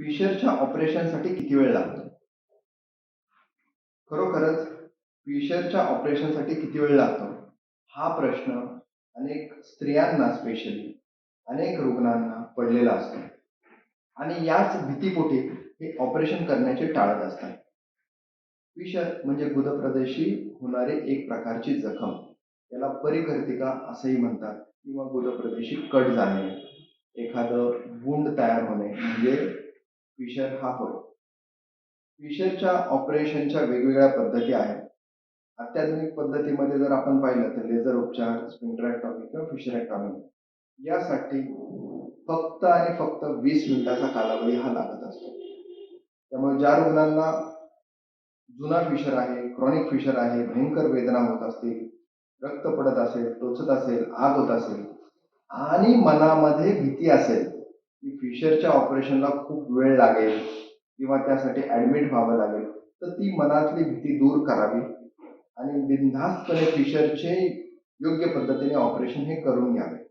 फिशरच्या ऑपरेशनसाठी किती वेळ लागतो? खरोखरच फिशरच्या ऑपरेशनसाठी किती वेळ लागतो? हा प्रश्न अनेक स्त्रियांना स्पेशली अनेक रुग्णांना पडलेला असतो. आणि याच भीतीपोटी हे ऑपरेशन करण्याचे टाळत असतात. फिशर म्हणजे गुदप्रदेशी होणारी एक प्रकारची जखम. याला परिकर्तिका असंही म्हणतात किंवा गुदप्रदेशी कट जाणे एखादं वुंड तयार होणे म्हणजे फिशर हा होय. फिशरच्या ऑपरेशनच्या वेगवेगळ्या पद्धती आहेत. अत्याधुनिक पद्धतीमध्ये जर आपण पाहिलं तर लेझर उपचार स्पिंट्रॅक्टॉमी किंवा फिशरॅक्टॉमी यासाठी फक्त आणि फक्त वीस मिनिटाचा कालावधी हा लागत असतो. त्यामुळे ज्या रुग्णांना जुना फिशर आहे क्रॉनिक फिशर आहे भयंकर वेदना होत असतील रक्त पडत असेल टोचत असेल आग होत असेल आणि मनामध्ये भीती असेल की फिशरच्या ऑपरेशनला खूप वेळ लागेल किंवा त्यासाठी ॲडमिट व्हावं लागेल तर ती मनातली भीती दूर करावी आणि बिनधास्तपणे फिशरचे योग्य पद्धतीने ऑपरेशन हे करून घ्यावे.